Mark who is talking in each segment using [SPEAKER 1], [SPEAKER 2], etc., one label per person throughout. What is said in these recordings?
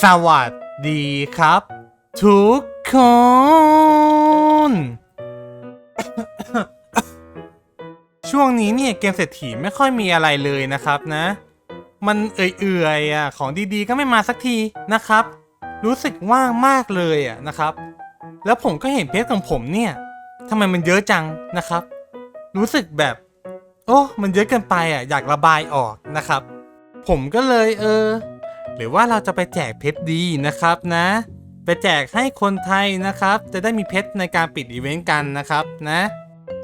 [SPEAKER 1] สวัสดีครับ ทุกคน ช่วงนี้เนี่ยเกมเศรษฐีไม่ค่อยมีอะไรเลยนะครับนะ มันเอื่อยๆอะของดีๆก็ไม่มาสักทีนะครับ รู้สึกว่างมากเลยอะนะครับ แล้วผมก็เห็นเพจของผมเนี่ยทำไมมันเยอะจังนะครับ รู้สึกแบบ โอ้มันเยอะเกินไปอะอยากระบายออกนะครับ ผมก็เลยเออ หรือว่าเราจะไปแจกเพชรดีนะครับนะ ไปแจกให้คนไทยนะครับ จะได้มีเพชรในการปิดอีเวนต์กันนะครับนะ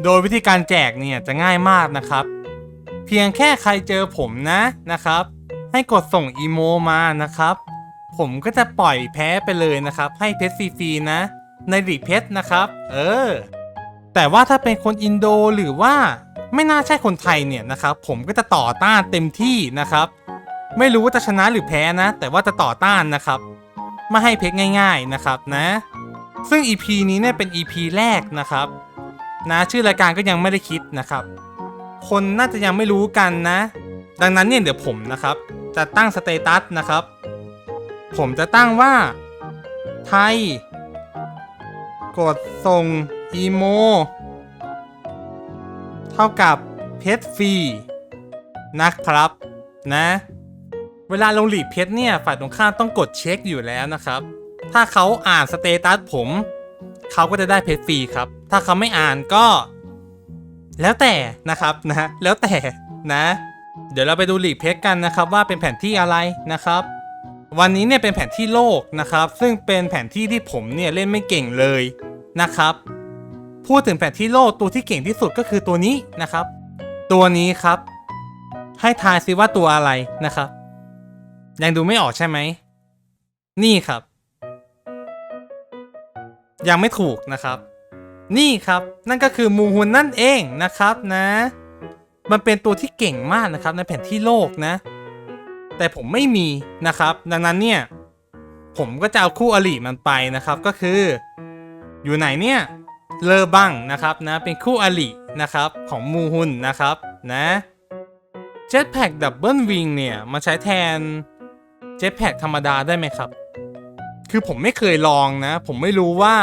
[SPEAKER 1] โดยวิธีการแจกเนี่ยจะง่ายมากนะครับ เพียงแค่ใครเจอผมนะนะครับ ให้กดส่งอีโมมานะครับ ผมก็จะปล่อยแพ้ไปเลยนะครับ ให้เพชรฟรีๆนะ ในหลีกเพชรนะครับ เออ แต่ว่าถ้าเป็นคนอินโดหรือว่าไม่น่าใช่คนไทยเนี่ยนะครับ ผมก็จะต่อต้านเต็มที่นะครับ ไม่รู้ว่าจะชนะหรือแพ้นะ แต่ว่าจะต่อต้านนะครับไม่ให้เพชรง่าย ๆนะครับนะ ซึ่ง EP นี้เนี่ยเป็น EP แรกนะครับ นะชื่อรายการก็ยังไม่ได้คิดนะครับ คนน่าจะยังไม่รู้กันนะ ดังนั้นเนี่ยเดี๋ยวผมนะครับ จะตั้งสเตตัสนะครับ ผมจะตั้งว่า ไทย กดส่งอีโม เท่ากับเพชรฟรีนะครับนะ เวลาลงหลีดเพชรเนี่ยฝ่ายตรงข้ามต้องกดเช็คอยู่แล้วนะครับ ถ้าเขาอ่านสเตตัสผมเขาก็จะได้เพชรฟรีครับ ถ้าเขาไม่อ่านก็ แล้วแต่นะครับนะแล้วแต่นะ เดี๋ยวเราไปดูหลีเพชรกันนะครับ ว่าเป็นแผนที่อะไรนะครับ วันนี้เนี่ยเป็นแผนที่โลกนะครับ ซึ่งเป็นแผนที่ที่ผมเนี่ยเล่นไม่เก่งเลยนะครับ พูดถึงแผนที่โลกตัวที่เก่งที่สุดก็คือตัวนี้นะครับ ตัวนี้ครับ ให้ทายซิว่าตัวอะไรนะครับ ยังดูไม่ออกใช่ไหม นี่ครับ ยังไม่ถูกนะครับ นี่ครับ นั่นก็คือมูฮุนนั่นเองนะครับนะ มันเป็นตัวที่เก่งมากนะครับในแผนที่โลกนะ แต่ผมไม่มีนะครับ ดังนั้นเนี่ย ผมก็จะเอาคู่อริมันไปนะครับ ก็คือ อยู่ไหนเนี่ยเลอบังนะครับนะ เป็นคู่อรินะครับของมูฮุนนะครับนะ Jetpack Double Wing เนี่ยมันใช้แทน Jetpack ธรรมดาได้ไหมครับ คือผมไม่เคยลองนะ ผมไม่รู้ว่า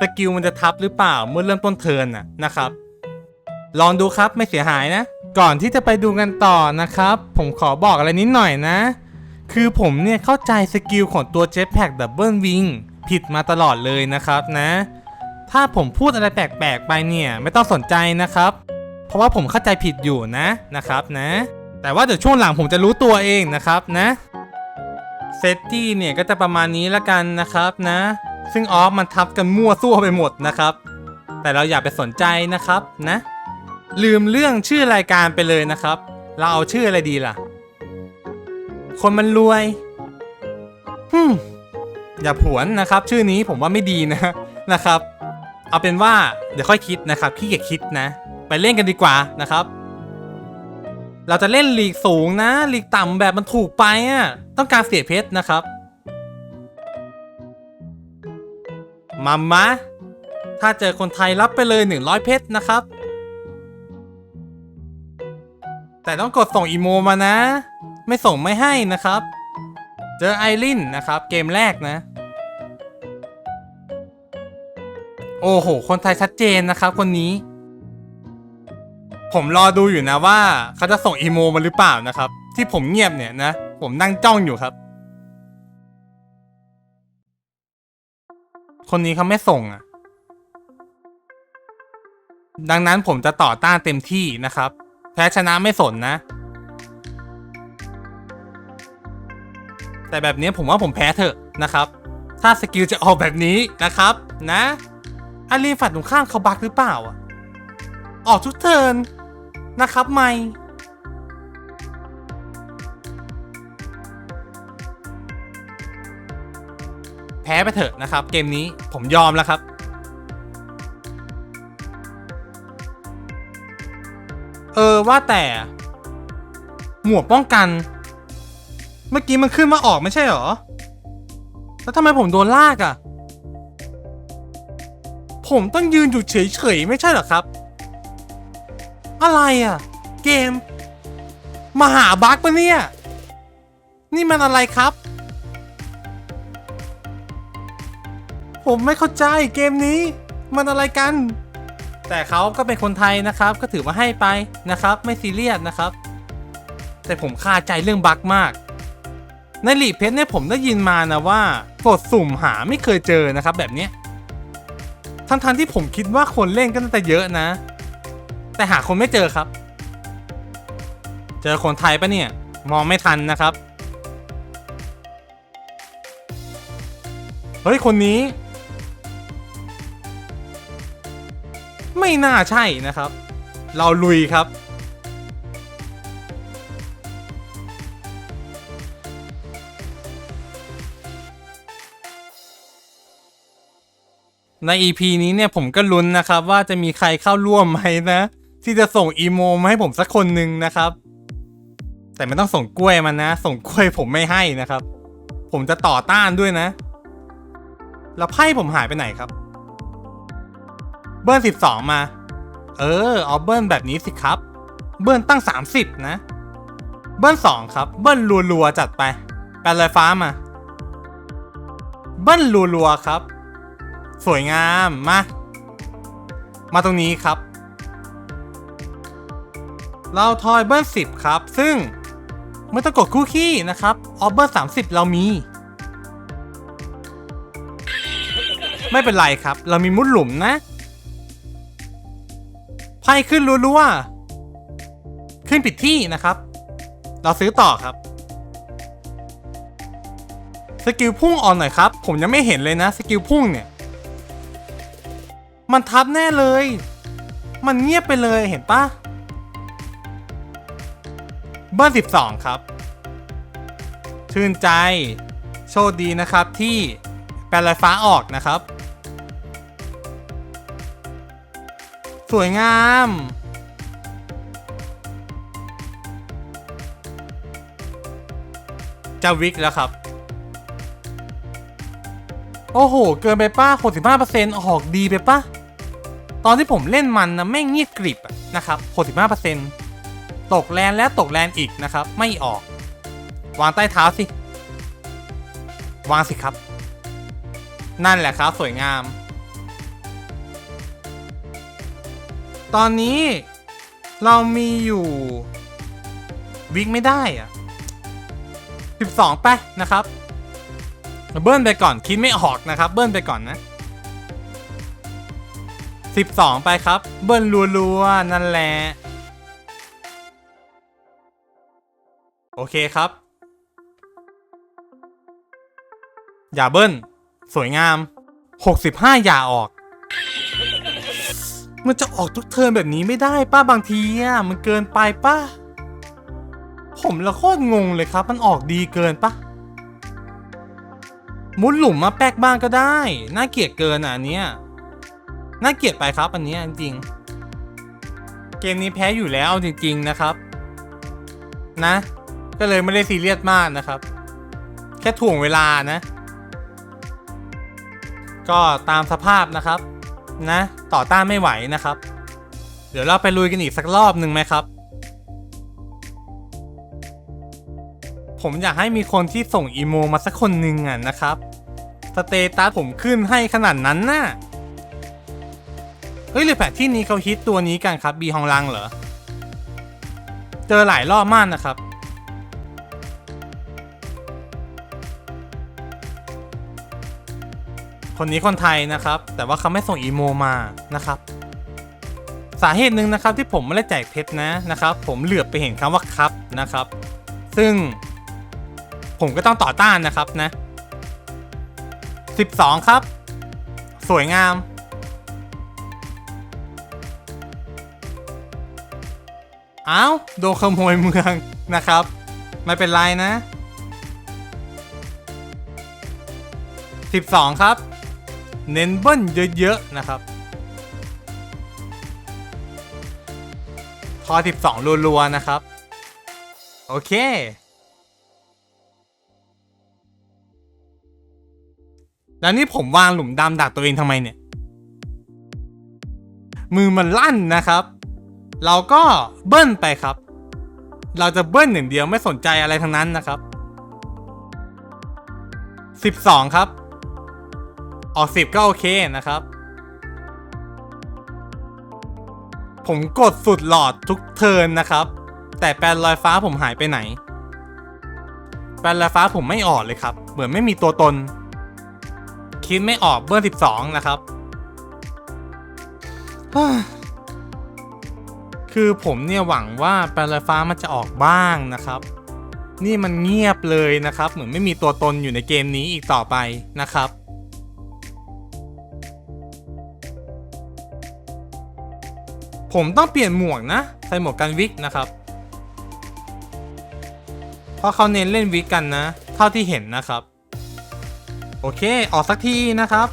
[SPEAKER 1] สกิลมันจะทับหรือเปล่าเมื่อเริ่มต้นเทิร์นน่ะนะครับ ลองดูครับไม่เสียหายนะ ก่อนที่จะไปดูกันต่อนะครับ ผมขอบอกอะไรนิดหน่อยนะ คือผมเนี่ยเข้าใจสกิลของตัว Jetpack Double Wing ผิดมาตลอดเลยนะครับนะ ถ้าผมพูดอะไรแปลกๆไปเนี่ยไม่ต้องสนใจนะครับ เพราะว่าผมเข้าใจผิดอยู่นะนะครับนะ แต่ว่าเดี๋ยวช่วงหลังผมจะรู้ตัวเองนะครับนะ เซตตี้เนี่ยก็จะประมาณนี้ละกันนะครับนะ ซึ่งออฟมันทับกันมั่วซั่วไปหมดนะครับ แต่เราอย่าไปสนใจนะครับนะ ลืมเรื่องชื่อรายการไปเลยนะครับ เราเอาชื่ออะไรดีล่ะ คนมันรวยฮึมอย่าผวนนะครับ ชื่อนี้ผมว่าไม่ดีนะนะครับ เอาเป็นว่าเดี๋ยวค่อยคิดนะครับขี้เกียจคิดนะ ไปเล่นกันดีกว่านะครับ เราจะเล่นลีกสูงนะลีกต่ำแบบมันถูกไปอะต้องการเสียเพชรนะครับมามะถ้าเจอคนไทยรับไปเลย 100 เพชรนะครับ แต่ต้องกดส่งอีโมมานะ ไม่ส่งไม่ให้นะครับ เจอไอรินนะครับ เกมแรกนะ โอ้โห คนไทยชัดเจนนะครับ คนนี้ ผมรอดูอยู่นะว่าเขาจะส่งอีโมมาหรือเปล่านะครับ ที่ผมเงียบเนี่ยนะ ผมนั่งจ้องอยู่ครับ คนนี้เขาไม่ส่งอะ ดังนั้นผมจะต่อต้านเต็มที่นะครับ แพ้ชนะไม่สนนะ แต่แบบนี้ผมว่าผมแพ้เถอะนะครับ ถ้าสกิลจะออกแบบนี้นะครับ นะอารีฝันตรงข้ามเขาบักหรือเปล่าอะออกทุกเทิร์น นะครับไม่แพ้ไปเถอะนะครับ เกมนี้ผมยอมแล้วครับ เออว่าแต่ หมวกป้องกัน เมื่อกี้มันขึ้นมาออกไม่ใช่หรอ แล้วทำไมผมโดนลากอะ่ะ ผมต้องยืนอยู่เฉยๆไม่ใช่หรอครับ อะไรอะ่ะ เกม มาหาบั๊กปะเนี่ย นี่มันอะไรครับ ผมไม่เข้าใจเกมนี้ มันอะไรกัน แต่เขาก็เป็นคนไทยนะครับ ก็ถือว่าให้ไปนะครับ ไม่ซีเรียสนะครับ แต่ผมคาใจเรื่องบั๊กมาก ในหลีเพชรเนี่ยผมได้ยินมานะว่ากดสุ่มหาไม่เคยเจอนะครับแบบนี้ทั้งๆที่ผมคิดว่าคนเล่นก็น่าจะเยอะนะ แต่หาคนไม่เจอครับ เจอคนไทยปะเนี่ย มองไม่ทันนะครับ เฮ้ย คนนี้ ไม่น่าใช่นะครับ เราลุยครับ ใน EP นี้เนี่ยผมก็ลุ้นนะครับว่าจะมีใครเข้าร่วมไหมนะ ที่จะส่งอีโมมาให้ผมสักคนหนึ่งนะครับ แต่ไม่ต้องส่งกล้วยมันนะ ส่งกล้วยผมไม่ให้นะครับ ผมจะต่อต้านด้วยนะ แล้วไพ่ผมหายไปไหนครับ เบิ้ลสิบสองมา เออเอาเบิ้ลแบบนี้สิครับ เบิ้ลตั้ง30นะ เบิ้ลสองครับ เบิ้ลรัวๆจัดไปแปลลอยฟ้ามา เบิ้ลรัวๆครับ สวยงามมา มาตรงนี้ครับ เราทอยเบิ้ลสิบครับ ซึ่งไม่ต้องกดคู่ขี้นะครับออเบิ้ลสามสิบเรามี ไม่เป็นไรครับ เรามีมุดหลุมนะ ไพ่ขึ้นรัวๆขึ้นผิดที่นะครับ เราซื้อต่อครับสกิลพุ่งออนหน่อยครับ ผมยังไม่เห็นเลยนะสกิลพุ่งเนี่ย มันทับแน่เลย มันเงียบไปเลยเห็นปะ เบอร์ 12 ครับ ชื่นใจ โชคดีนะครับที่แปลลอยฟ้าออกนะครับ สวยงาม จะวิกแล้วครับ โอ้โห เกินไปป้า65%ออกดีไปป้าตอนที่ผมเล่นมันนะแม่งเงียบกริบนะครับ65% ตกแลนแล้วตกแลนอีกนะครับ ไม่ออก วางใต้เท้าสิ วางสิครับ นั่นแหละครับสวยงาม ตอนนี้เรามีอยู่วิกไม่ได้อะ12ไปนะครับ เบิ้ลไปก่อนคิดไม่ออกนะครับ เบิ้ลไปก่อนนะ12 ไปครับ เบิ้ลรัวๆนั่นแหละ โอเคครับ อย่าเบิ้ล สวยงาม 65 อย่าออก มันจะออกทุกเทิร์นแบบนี้ไม่ได้ป้าบางทีอะมันเกินไปป้าผมละโคตรงงเลยครับ มันออกดีเกินปะมุดหลุมมาแป๊กบ้างก็ได้ น่าเกลียดเกินอะอันเนี้ยน่าเกลียดไปครับอันเนี้ยจริง เกมนี้แพ้อยู่แล้วจริง ๆนะครับ นะ ก็เลยไม่ได้ซีเรียสมากนะครับ แค่ถ่วงเวลานะ ก็ตามสภาพนะครับ นะ ต่อต้านไม่ไหวนะครับ เดี๋ยวเราไปลุยกันอีกสักรอบหนึ่งไหมครับ ผมอยากให้มีคนที่ส่งอีโมมาสักคนหนึ่งอะนะครับสเตตัสผมขึ้นให้ขนาดนั้นน่ะเฮ้ยหรือแผนที่นี้เขาฮิตตัวนี้กันครับบีฮองลังเหรอ เจอหลายรอบมากนะครับ คนนี้คนไทยนะครับ แต่ว่าเขาไม่ส่งอีโมมานะครับ สาเหตุหนึ่งนะครับที่ผมไม่ได้แจกเพชรนะนะครับ ผมเหลือบไปเห็นคำว่าครับนะครับ ซึ่งผมก็ต้องต่อต้านนะครับนะ 12 ครับ สวยงาม อ้าว โดนขโมยเมืองนะครับ ไม่เป็นไรนะ 12 ครับ เน้นเบิ้ลเยอะๆนะครับ พอ 12 รัวๆ นะครับ โอเค แล้วนี่ผมวางหลุมดำดักตัวเองทำไมเนี่ย มือมันลั่นนะครับ เราก็เบิ้ลไปครับ เราจะเบิ้ลหนึ่างเดียวไม่สนใจอะไรทั้งนั้นนะครับ 12 ครับ ออกสิบก็โอเคนะครับ ผมกดสุดหลอดทุกเทิร์นนะครับ แต่แปลนลอยฟ้าผมหายไปไหน แปลนลอยฟ้าผมไม่ออกเลยครับ เหมือนไม่มีตัวตน คิดไม่ออกเบอร์ 12 นะครับ คือผมเนี่ยหวังว่าแปลนลอยฟ้ามันจะออกบ้างนะครับนี่มันเงียบเลยนะครับ เหมือนไม่มีตัวตนอยู่ในเกมนี้อีกต่อไปนะครับ ผมต้องเปลี่ยนหมวกนะ ใส่หมวกกันวิกนะครับ เพราะเขาเน้นเล่นวิกกันนะ เท่าที่เห็นนะครับ โอเค ออกสักทีนะครับ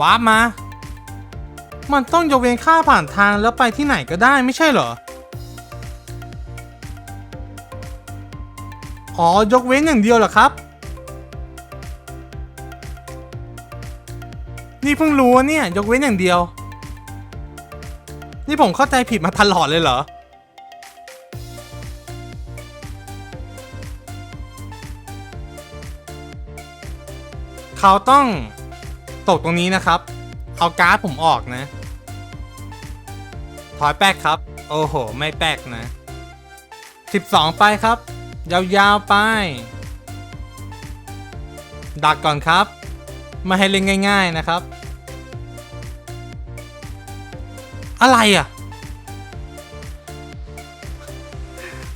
[SPEAKER 1] วาร์ปมา มันต้องยกเว้นค่าผ่านทางแล้วไปที่ไหนก็ได้ไม่ใช่เหรออ๋อยกเว้นอย่างเดียวเหรอครับ นี่เพิ่งรู้เนี่ย ยกเว้นอย่างเดียว นี่ผมเข้าใจผิดมาตลอดเลยเหรอ เขาต้องตกตรงนี้นะครับ เอาการ์ดผมออกนะ ถอยแป๊กครับ โอ้โห ไม่แป๊กนะ 12 ไปครับ ยาวๆไป ดักก่อนครับม่ให้เล่นง่าย ๆนะครับ อะไรอะ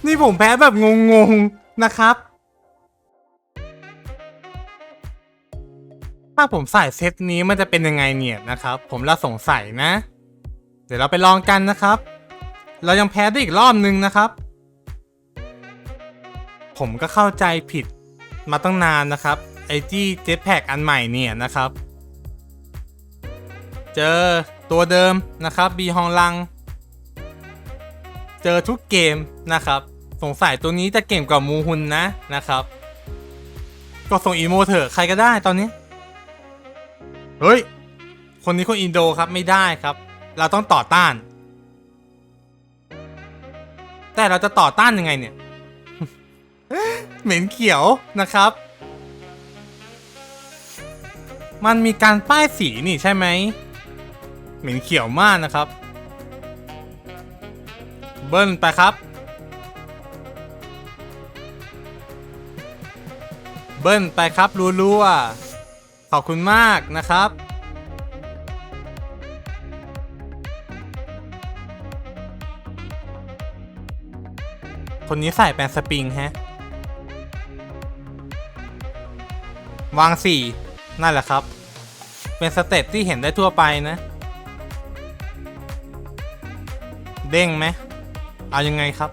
[SPEAKER 1] นี่ผมแพ้แบบงงๆ นะครับ ถ้าผมใส่เซตนี้มันจะเป็นยังไงเนี่ยนะครับ ผมละสงสัยนะ เดี๋ยวเราไปลองกันนะครับ เรายังแพ้ได้อีกรอบนึงนะครับ ผมก็เข้าใจผิดมาตั้งนานนะครับไอจี้เจ็ตแพกอันใหม่เนี่ยนะครับ เจอ ตัวเดิมนะครับบีฮองลัง เจอทุกเกมนะครับ สงสัยตัวนี้จะเก่งกว่ามูฮุนนะนะครับ ก็ส่งอีโมเถอะใครก็ได้ตอนนี้ เฮ้ย คนนี้คนอินโดครับไม่ได้ครับ เราต้องต่อต้าน แต่เราจะต่อต้านยังไงเนี่ย เหม็นเขียวนะครับ มันมีการป้ายสีนี่ใช่ไหม เหม็นเขียวมากนะครับ เบิ้ลไปครับ เบิ้ลไปครับรัวๆขอบคุณมากนะครับคนนี้ใส่แปนสปริงแฮะ วางสี่นั่นแหละครับ เป็นสเต็ปที่เห็นได้ทั่วไปนะ เด้งไหมเอายังไงครับ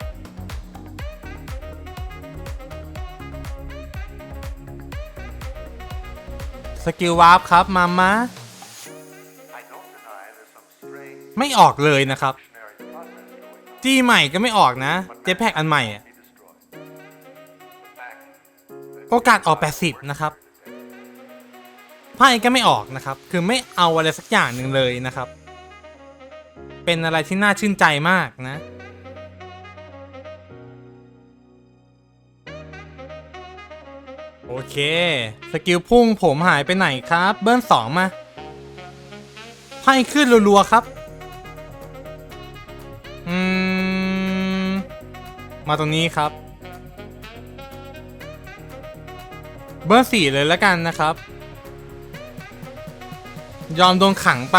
[SPEAKER 1] สกิลวาร์ปครับมามาไม่ออกเลยนะครับ จี้ใหม่ก็ไม่ออกนะ เจ็แพกอันใหม่โอกาสออก 80 นะครับไพ่ก็ไม่ออกนะครับ คือไม่เอาอะไรสักอย่างหนึ่งเลยนะครับ เป็นอะไรที่น่าชื่นใจมากนะโอเค สกิลพุ่งผมหายไปไหนครับ เบิ้ลสองมาไพ่ขึ้นรัวๆครับ อืม มาตรงนี้ครับ เบอร์สี่เลยแล้วกันนะครับ ยอมโดนขังไป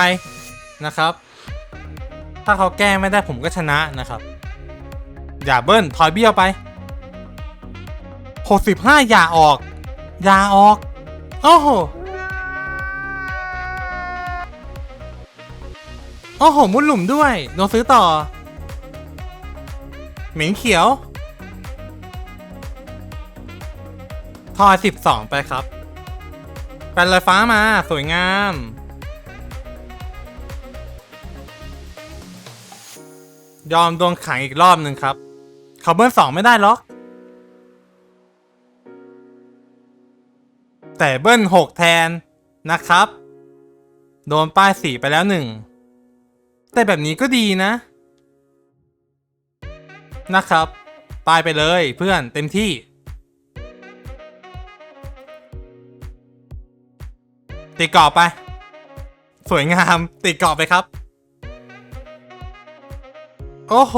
[SPEAKER 1] นะครับ ถ้าเขาแก้ไม่ได้ผมก็ชนะนะครับ อย่าเบิ้ลถอยเบี้ยวไป 65 อย่าออก อย่าออก โอ้โห โอ้โห มุดหลุมด้วยโดนซื้อต่อ เหม็นเขียวทอย12 ไปครับแปลนลอยฟ้ามาสวยงาม ยอมโดนขังอีกรอบหนึ่งครับเขาเบิ้ลสองไม่ได้หรอก แต่เบิ้ลหกแทนนะครับ โดนป้ายสีไปแล้วหนึ่ง แต่แบบนี้ก็ดีนะ นะครับป้ายไปเลยเพื่อนเต็มที่ ติดกรอบไป สวยงามติดกรอบไปครับ โอ้โห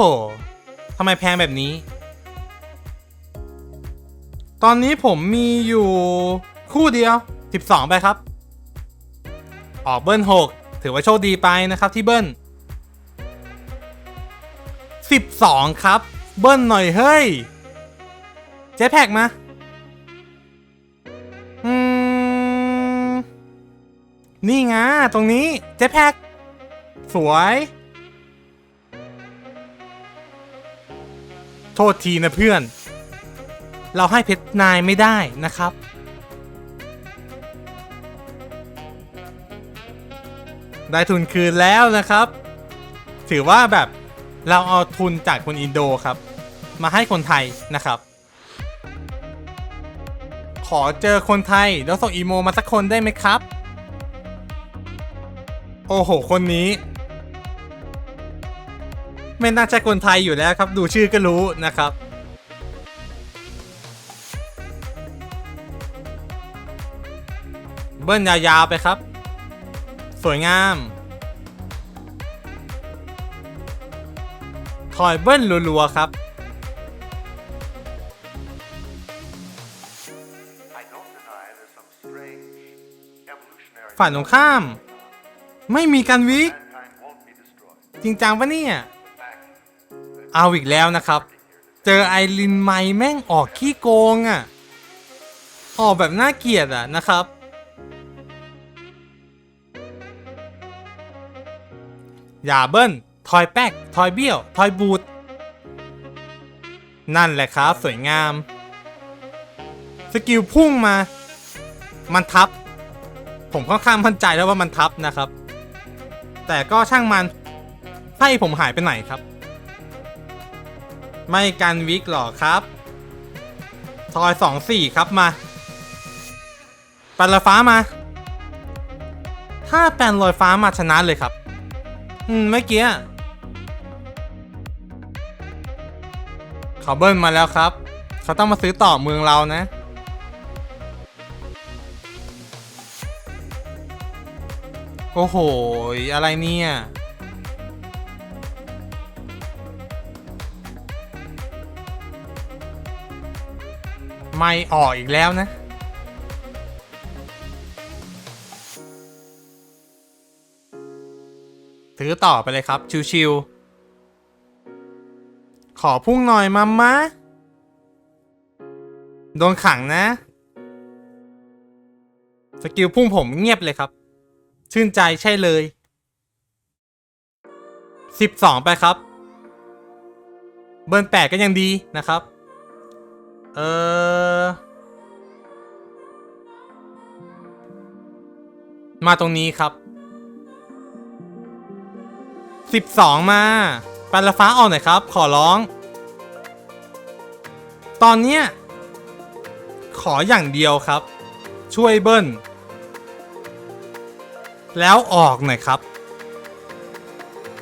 [SPEAKER 1] ทำไมแพงแบบนี้ ตอนนี้ผมมีอยู่คู่เดียว 12 ไปครับ ออกเบิ้ล6 ถือว่าโชคดีไปนะครับที่เบิ้ล 12 ครับ เบิ้ลหน่อยเฮ้ย เจ๊แพ็กมา อืม นี่ไงตรงนี้เจ๊แพ็กสวย โทษทีนะเพื่อน เราให้เพชรนายไม่ได้นะครับ ได้ทุนคืนแล้วนะครับ ถือว่าแบบเราเอาทุนจากคนอินโดครับ มาให้คนไทยนะครับ ขอเจอคนไทยแล้วส่งอีโมมาสักคนได้ไหมครับ โอ้โห คนนี้ ไม่น่าใช่คนไทยอยู่แล้วครับ ดูชื่อก็รู้นะครับเบิ้ลยาวๆไปครับ สวยงาม ถอยเบิ้ลรัวๆครับฝ่ายตรงข้าม ไม่มีการวิกจริงจังปะเนี่ย เอาอีกแล้วนะครับ เจอไอรินไมแม่งออกขี้โกงอะ่ะ ออกแบบน่าเกลียดอะนะครับ อย่าเบิ้ลทอยแป๊กทอยเบี้ยว ทอยบูดนั่นแหละครับ สวยงาม สกิลพุ่งมา มันทับ ผมค่อนข้างมั่นใจแล้วว่ามันทับนะครับ แต่ก็ช่างมันไพ่ผมหายไปไหนครับ ไม่กันวิกหรอครับทอยสองสี่ครับมา ปันลอยฟ้ามา ถ้าแปลนลอยฟ้ามาชนะเลยครับ อืมเมื่อกี้เขาเบิ้ลมาแล้วครับ เขาต้องมาซื้อต่อเมืองเรานะโอ้โห อะไรเนี่ย ไม่ออกอีกแล้วนะถือต่อไปเลยครับ ชิวๆขอพุ่งหน่อยมามมะโดนขังนะ สกิลพุ่งผมเงียบเลยครับ ชื่นใจใช่เลย 12 ไปครับ เบิร์แปดก็ยังดีนะครับ เออ มาตรงนี้ครับ12มาปันละฟ้าออกหน่อยครับ ขอร้อง ตอนเนี้ย ขออย่างเดียวครับ ช่วยเบิ้ล แล้วออกหน่อยครับ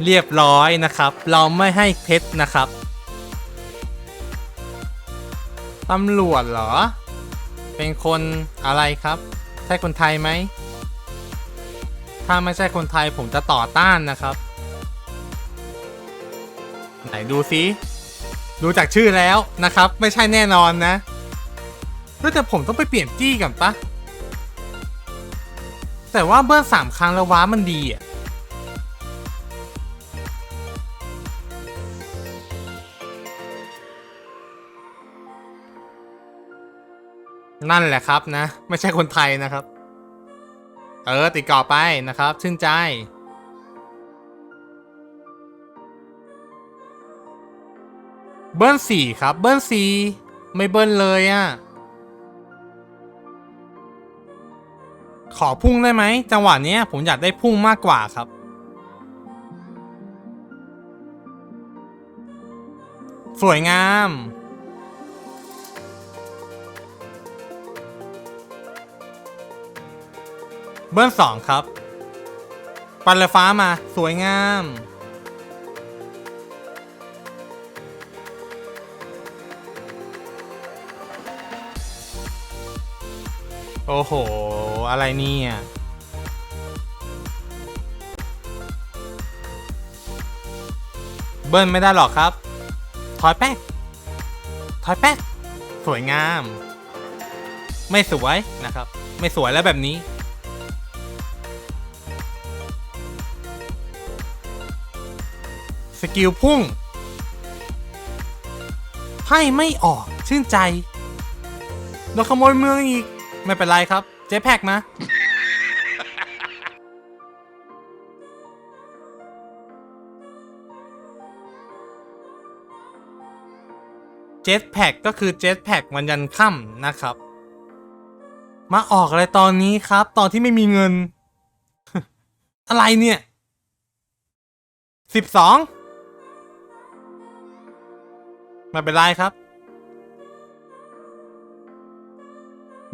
[SPEAKER 1] เรียบร้อยนะครับ เราไม่ให้เพชรนะครับ ตำรวจเหรอ เป็นคนอะไรครับ ใช่คนไทยไหม ถ้าไม่ใช่คนไทยผมจะต่อต้านนะครับ ไหนดูซิดูจากชื่อแล้วนะครับ ไม่ใช่แน่นอนนะแล้วแต่ผมต้องไปเปลี่ยนจี้กันปะแต่ว่าเบิ้ลสามครั้งแล้วว้ามันดีอะ นั่นแหละครับนะ ไม่ใช่คนไทยนะครับ เออติดก่อไปนะครับ ชื่นใจ เบิ้ลสี่ครับ เบิ้ลสี่ไม่เบิ้ลเลยอะ่ะ ขอพุ่งได้ไหม จังหวะนี้ผมอยากได้พุ่งมากกว่าครับสวยงาม เบิ้ลสองครับ ปันระฟ้ามาสวยงาม โอ้โห อะไรเนี่ยเบิ้ลไม่ได้หรอกครับ ถอยแป๊กถอยแป๊กสวยงาม ไม่สวยนะครับ ไม่สวยแล้วแบบนี้ กิลพุ่ง ไพ่ไม่ออก ชื่นใจโดนขโมยเมืองอีก ไม่เป็นไรครับ เจ๊แพกนะเจ็ตแพ็กก็คือเจ็ตแพ็กวันยันค่ำนะครับ มาออกอะไรตอนนี้ครับ ตอนที่ไม่มีเงิน อะไรเนี่ยสิบสอง ไม่เป็นไรครับ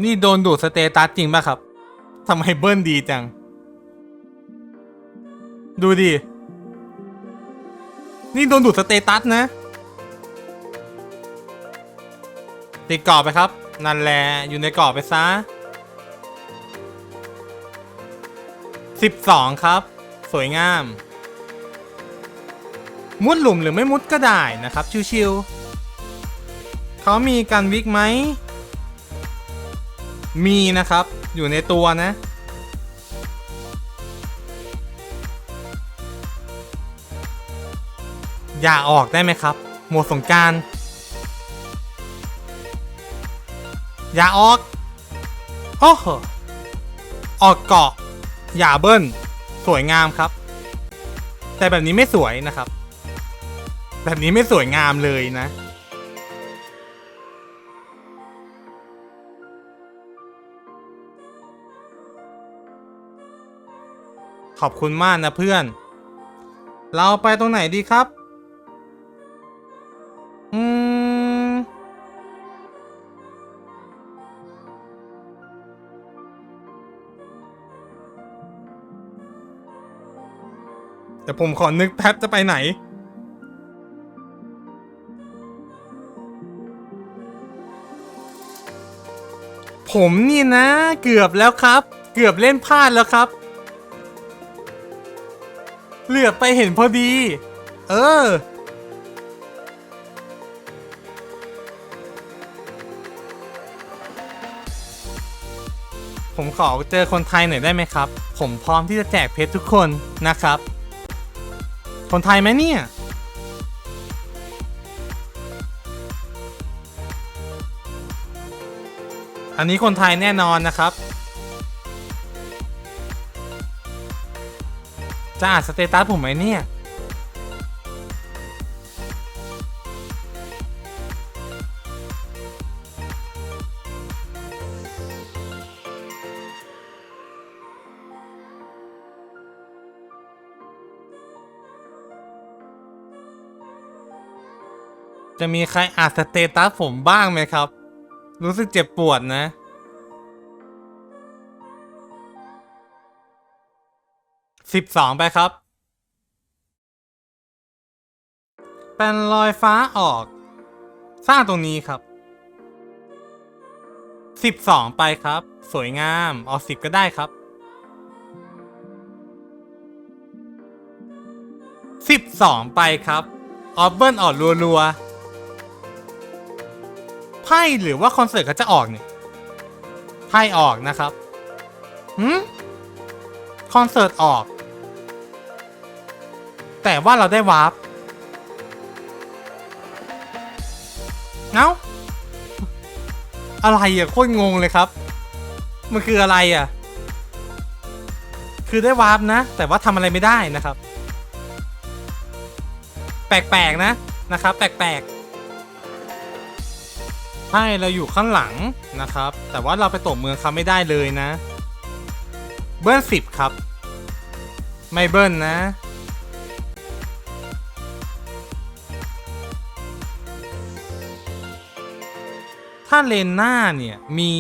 [SPEAKER 1] นี่โดนดูดสเตตัสจริงป่ะครับทำไมเบิ้ลดีจัง ดูดิ นี่โดนดูดสเตตัสนะ ติดกรอบไปครับ นั่นแหละ อยู่ในกรอบไปซะ12ครับ สวยงาม มุดหลุมหรือไม่มุดก็ได้นะครับ ชิวๆ เขามีการวิกไหม มีนะครับ อยู่ในตัวนะ อย่าออกได้ไหมครับ หมวดสงการ อย่าออกโอ้โหออกเกาะ อย่าเบิ้ล สวยงามครับ แต่แบบนี้ไม่สวยนะครับ แบบนี้ไม่สวยงามเลยนะ ขอบคุณมากนะเพื่อน เราไปตรงไหนดีครับ อืมเดี๋ยวผมขอนึกแป๊บจะไปไหนผมนี่นะเกือบแล้วครับ เกือบเล่นพลาดแล้วครับ ลือบไปเห็นพอดี เออ ผมขอเจอคนไทยหน่อยได้ไหมครับ ผมพร้อมที่จะแจกเพชรทุกคนนะครับ คนไทยไหมเนี่ยอันนี้คนไทยแน่นอนนะครับ จะอ่านสเตตัสผมไหมเนี่ยจะมีใครอ่านสเตตัสผมบ้างไหมครับ รู้สึกเจ็บปวดนะ สิบสองไปครับ เป็นรอยฟ้าออก สร้างตรงนี้ครับสิบสองไปครับ สวยงามออกสิบก็ได้ครับสิบสองไปครับออฟเบิลออกรัวๆไพ่หรือว่าคอนเสิร์ตเขาจะออกเนี่ยไพ่ออกนะครับหืมคอนเสิร์ตออก แต่ว่าเราได้วาร์ปเอ้า อะไรอะโคตรงงเลยครับ มันคืออะไรอะ คือได้วาร์ปนะ แต่ว่าทำอะไรไม่ได้นะครับ แปลกๆนะนะครับ แปลกๆใช่เราอยู่ข้างหลังนะครับ แต่ว่าเราไปตกเมืองเขาไม่ได้เลยนะ เบิ้ลสิบครับ ไม่เบิ้ลนะ ถ้าเลนหน้าเนี่ยมี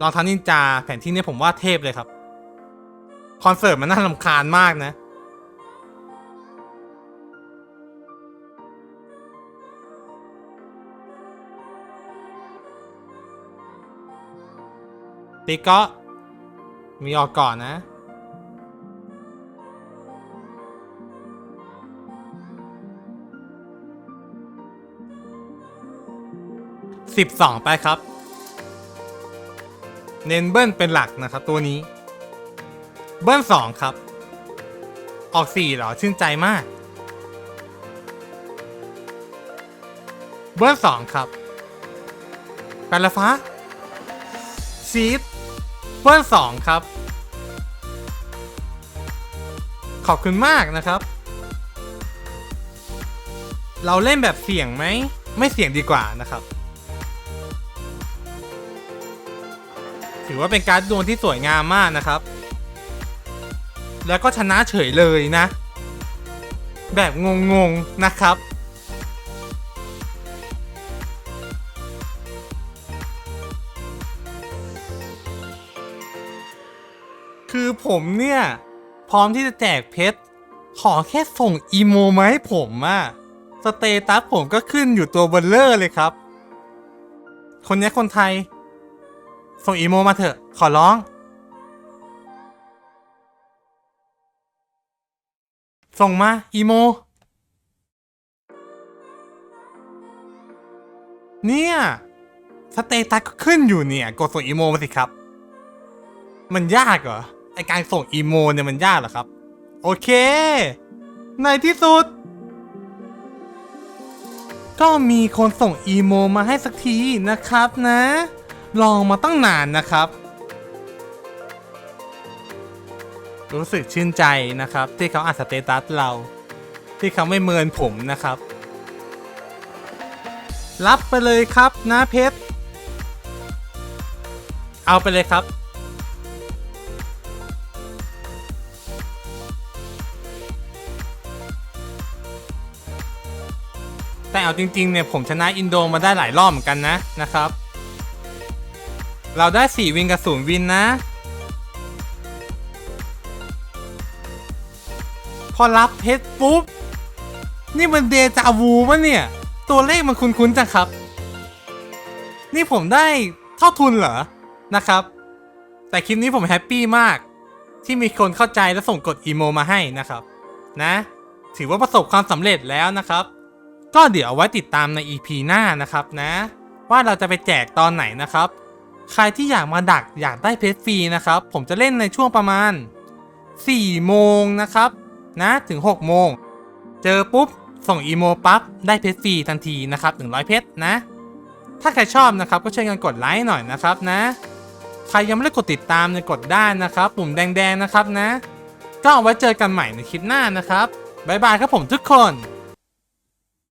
[SPEAKER 1] รองเท้านินจาแผนที่เนี่ยผมว่าเทพเลยครับ คอนเสิร์ตมันน่าลำคาญมากนะผตีเก็มีออกก่อนนะ สิบสองไปครับ เน้นเบิ้ลเป็นหลักนะครับตัวนี้ เบิ้ลสองครับ ออกสี่เหรอ ชื่นใจมาก เบิ้ลสองครับแปลฟ้าชีฟเบิ้ลสองครับ ขอบคุณมากนะครับเราเล่นแบบเสี่ยงไหม ไม่เสี่ยงดีกว่านะครับ ถือว่าเป็นการดดวลที่สวยงามมากนะครับ แล้วก็ชนะเฉยเลยนะ แบบงงๆนะครับคือผมเนี่ย พร้อมที่จะแจกเพชร ขอแค่ส่งอีโมมาให้ผมอะสเตตัสผมก็ขึ้นอยู่ตัวเบลเลอร์เลยครับ คนนี้คนไทย ส่งอีโมมาเถอะ ขอร้อง ส่งมา อีโม เนี่ย สเตตัสก็ขึ้นอยู่เนี่ย กดส่งอีโมมาสิครับ มันยากเหรอ ไอการส่งอีโมเนี่ยมันยากเหรอครับ โอเค ในที่สุด ก็มีคนส่งอีโมมาให้สักทีนะครับนะ ลองมาตั้งนานนะครับ รู้สึกชื่นใจนะครับ ที่เขาอ่านสเตตัสเรา ที่เขาไม่เมินผมนะครับ รับไปเลยครับนะเพชร เอาไปเลยครับแต่เอาจริงๆเนี่ยผมชนะอินโดมาได้หลายรอบเหมือนกันนะนะครับ เราได้ 4 วินกับ 0 วินนะ พอรับเพชรปุ๊บ นี่มันเดจาวูปะเนี่ย ตัวเลขมันคุ้นๆจังครับ นี่ผมได้เท่าทุนเหรอ นะครับ แต่คลิปนี้ผมแฮปปี้มาก ที่มีคนเข้าใจและส่งกดอีโมมาให้นะครับ นะ ถือว่าประสบความสำเร็จแล้วนะครับ ก็เดี๋ยวเอาไว้ติดตามใน EP หน้านะครับนะ ว่าเราจะไปแจกตอนไหนนะครับ ใครที่อยากมาดักอยากได้เพชรฟรีนะครับ ผมจะเล่นในช่วงประมาณ 4 โมงนะครับนะถึง 6 โมง เจอปุ๊บ ส่งอีโมปั๊บ ได้เพชรฟรีทันทีนะครับ 100 เพชรนะ ถ้าใครชอบนะครับก็ช่วยกันกดไลค์หน่อยนะครับนะ ใครยังไม่ได้กดติดตามเนี่ยกดได้นะครับ ปุ่มแดงๆนะครับนะ ก็เอาไว้เจอกันใหม่ในคลิปหน้านะครับบ๊ายบายครับผมทุกคน